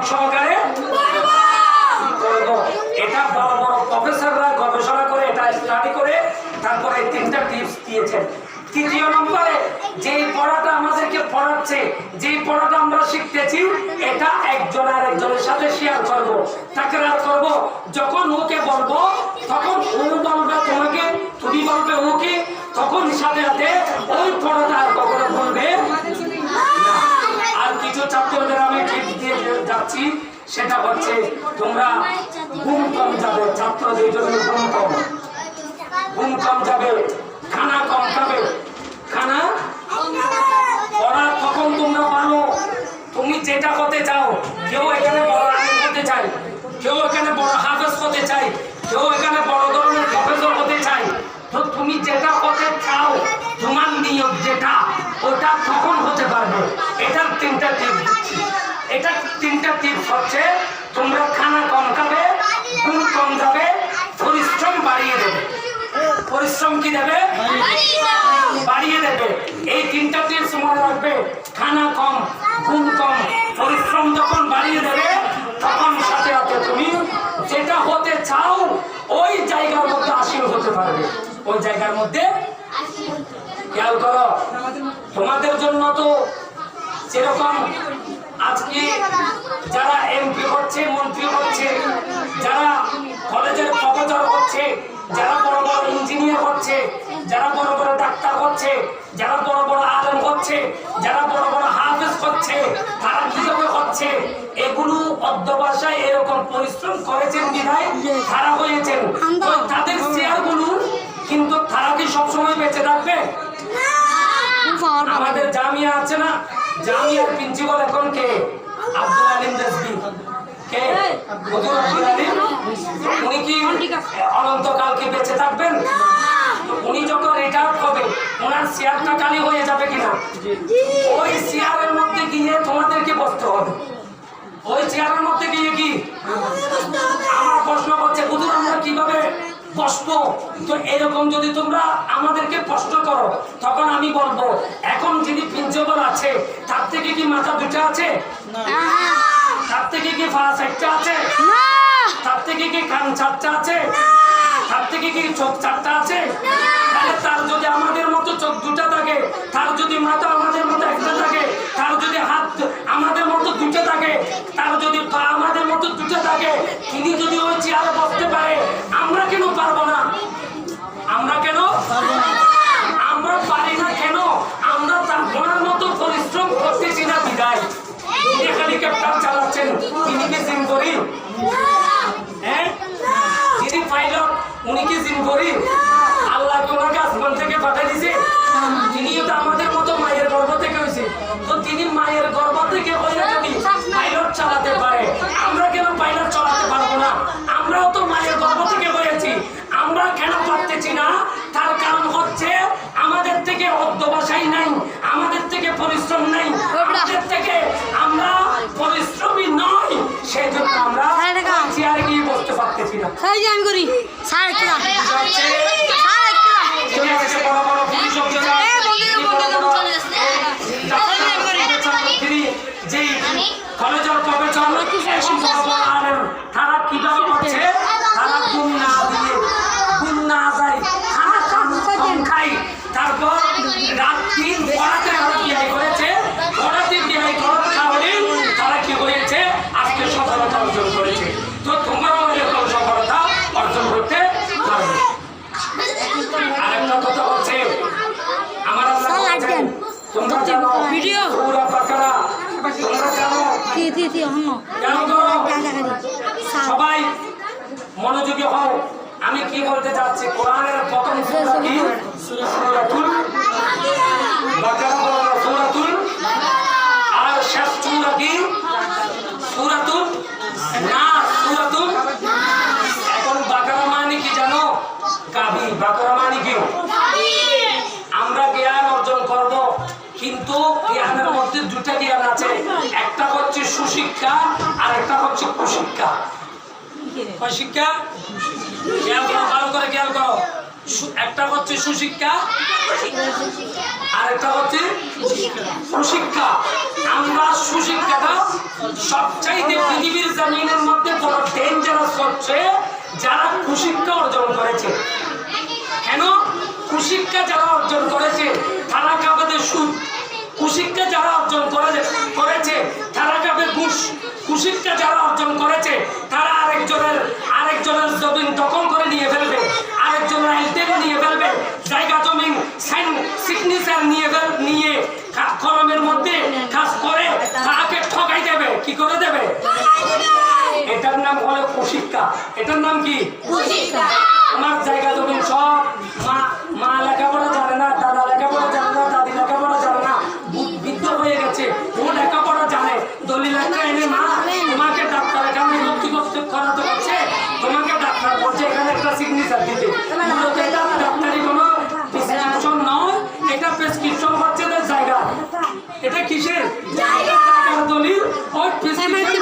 মনোযোগ সহকারে? এটা বড় বড় প্রফেসররা গবেষণা করে, এটা স্টাডি করে, তারপরে তিনটা টিপস দিয়েছেন। তৃতীয় নম্বরে যে পড়াটা আমাদেরকে পড়াচ্ছে যে পড়াটা আমরা শিখতেছি, এটা একজন আর একজনের সাথে শেয়ার করব। তাকরার করব, যখন ওকে বলব, তখন ও বলবে তোমাকে, তুমি বলবে ওকে, তখন সাথে সাথে ওই পড়াটা আর কখনো বলবে না আর কিছু ছাত্রদের আমি টিপস দিয়ে যাচ্ছি সেটা হচ্ছে তোমরা ঘুম কম যাবে, ছাত্রদের জন্য ঘুম কম ঘুম কম যাবে, খানা কম খাবে। খানা? পড়া তোমরা পারো? তুমি যেটা হতে চাও, কেউ এখানে বড় হতে চাই কেউ এখানে বড় হাফেজ হতে চাই কেউ এখানে বড় ধরনের প্রফেসর হতে চাই তো তুমি যেটা হতে চাও, তোমার নিয়ম যেটা, ওটা তখন হতে পারবে? এটার তিনটা টিপ দিচ্ছি এটা তিনটা টিপস হচ্ছে, তোমরা খানা কম খাবে ঘুম কম যাবে পরিশ্রম বাড়িয়ে দেবে। পরিশ্রম কি দেবে? বাড়িয়ে দেবে। এই তিনটা টিপস মনে রাখবে, খানা কম ঘুম কম, পরিশ্রম যখন বাড়িয়ে দেবে, তখন সাথে সাথে তুমি যেটা হতে চাও, ওই জায়গার মধ্যে আসীন হতে পারবে। ওই জায়গার মধ্যে খেয়াল করো, তোমাদের জন্য তো যেরকম আজকে যারা এমপি হচ্ছে মন্ত্রী হচ্ছে যারা কলেজের প্রফেসর হচ্ছে যারা বড় বড় ইঞ্জিনিয়ার হচ্ছে যারা বড় বড় ডাক্তার হচ্ছে যারা বড় বড় আলেম হচ্ছে যারা বড় বড় হাফেজ হচ্ছে তারা কীভাবে হচ্ছে এগুলো অধ্যবাসায় এরকম পরিশ্রম করেছেন বিধায় তারা হয়েছেন। তাদের চেয়ারগুলো কিন্তু তারা কি সবসময় বেঁচে থাকবে? আমাদের জামিয়া আছে না? জামিয়ার প্রিন্সিপাল এখন কে? আব্দুল আলিম দেশবি কে? হুজুর আব্দুল আলিম? উনি কি অনন্তকাল কি বেঁচে থাকবেন? উনি যখন রিটায়ার হবে ওনার চেয়ারটা খালি হয়ে যাবে কিনা? ওই চেয়ারের মধ্যে গিয়ে তোমাদেরকে বসতে হবে। ওই চেয়ারের মধ্যে গিয়ে কি? আমার প্রশ্ন করছে হুজুর আমরা কীভাবে বসবো তো এরকম যদি তোমরা আমাদেরকে প্রশ্ন করো তখন আমি বলব এখন যিনি প্রিন্সিপাল আছে তার থেকে কি মাথা দুটা আছে? তার থেকে কি ফাঁস একটা আছে? তার থেকে কি কান চারটা আছে? তার থেকে কি চোখ চারটা আছে? তাহলে তার যদি আমাদের মতো চোখ দুটা থাকে তার যদি মাথা আমাদের মতো একটা থাকে তার যদি হাত আমাদের মতো দুটো থাকে তার যদি পা আমাদের মতো দুটো থাকে তিনি যদি ওই চেয়ারে বসতে পারে আমরা কেন পারব না আমরা কেন আমরা পারি না কেন আমরা তার ওনার মতো পরিশ্রম করতেছি না বিদায় তিনি হেলিকপ্টার চালাচ্ছেন। তিনি কি জিম করি? হ্যাঁ? যিনি পাইলট উনি কি জিম করি? আল্লাহ তোমার ওনাকে আসমান থেকে পাঠিয়ে দিছে। তিনিও তো আমাদের মতো যেই কলেজের প্রফেসর, এসব বড় বড় আলেম, তারা কীভাবে করছে? তারা না দিয়ে, ঘুম না যায়, কম খায়। তারপর রাত দিন পড়াতে আরও বিয়াই করেছে, পড়াতে বিয়াই করার কারণে তারা কি হয়েছে? আজকে সফলতা অর্জন করেছে। তো তোমরাও এরকম সফলতা অর্জন করতে পারবে আরেকটা কথা হচ্ছে আমার আল্লাহ বলেছেন, তোমরা জানো ভিডিও। সূরা বাকারা তোমরা জানো তি তি তি হন কেন করো? দেখা দি সবাই মনোযোগী আমি কি বলতে চাচ্ছি? কোরআনের প্রথম এখন বাকারা মানে কি জানো? কাবি বাকারা মানে কি? আমরা জ্ঞান অর্জন করব, কিন্তু জ্ঞানের মধ্যে দুটা জ্ঞান আছে। একটা হচ্ছে সুশিক্ষা, আর একটা হচ্ছে কুশিক্ষা। শিক্ষা? খেয়াল করো, ভালো করে খেয়াল করো। একটা হচ্ছে সুশিক্ষা, আরেকটা হচ্ছে সুশিক্ষা। আমরা সুশিক্ষাটা সবচাইতে পৃথিবীর জামিনের মধ্যে বড় ডেঞ্জারাস হচ্ছে যারা কুশিক্ষা অর্জন করেছে। কেন? কুশিক্ষা যারা অর্জন করেছে, তারা কাবাদের সুদ কুশিক্ষা যারা অর্জন করেছে তারা যাবে ঘুষ। কুশিক্ষা যারা অর্জন করেছে তারা আরেকজনের আরেকজনের জমিন দখল করে নিয়ে ফেলবে। আরেকজনের আইনটেকে নিয়ে ফেলবে। জায়গা জমিন সাইন সিগনেচার নিয়ে ফেল নিয়ে কলমের মধ্যে কাজ করে তাকে ঠকাই দেবে। কি করে দেবে? এটার নাম হলো কুশিক্ষা এটার নাম কি? আমার জায়গা জমিন সব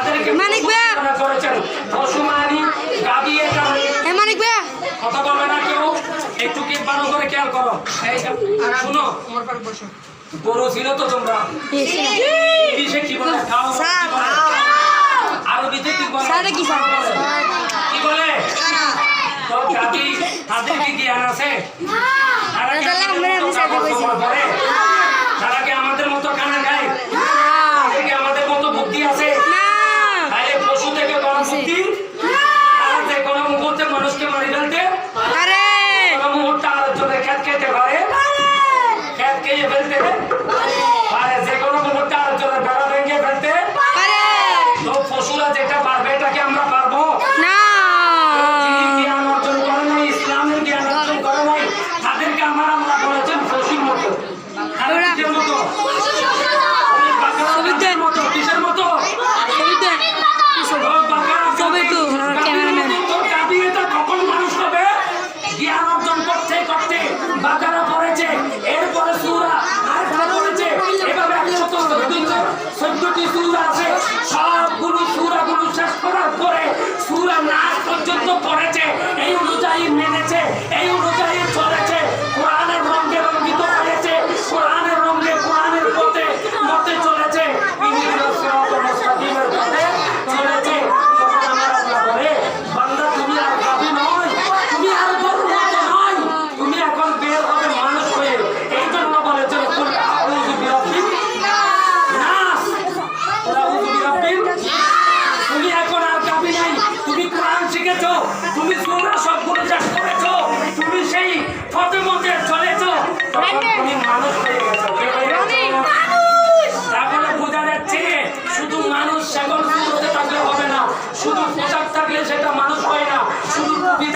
তাদেরকে মানিক মানিক কথা বলবে না কেউ। একটু কি ভালো করে খেয়াল করো। শুনো। গরু ছিল তো তোমরা। কি বলে? খাও আরবিতে কি বলে? কি স্যার? কি বলে? তো গাবি তাদেরকে জ্ঞান আছে? না। পারে যে কোনো মুহূর্তে আলোচনা বেড়া ভেঙে ফেলতে তো পশুরা যেটা শুধু মানুষ সেখন সুন্দর থাকলে হবে না শুধু পোশাক থাকলে সেটা মানুষ হয় না।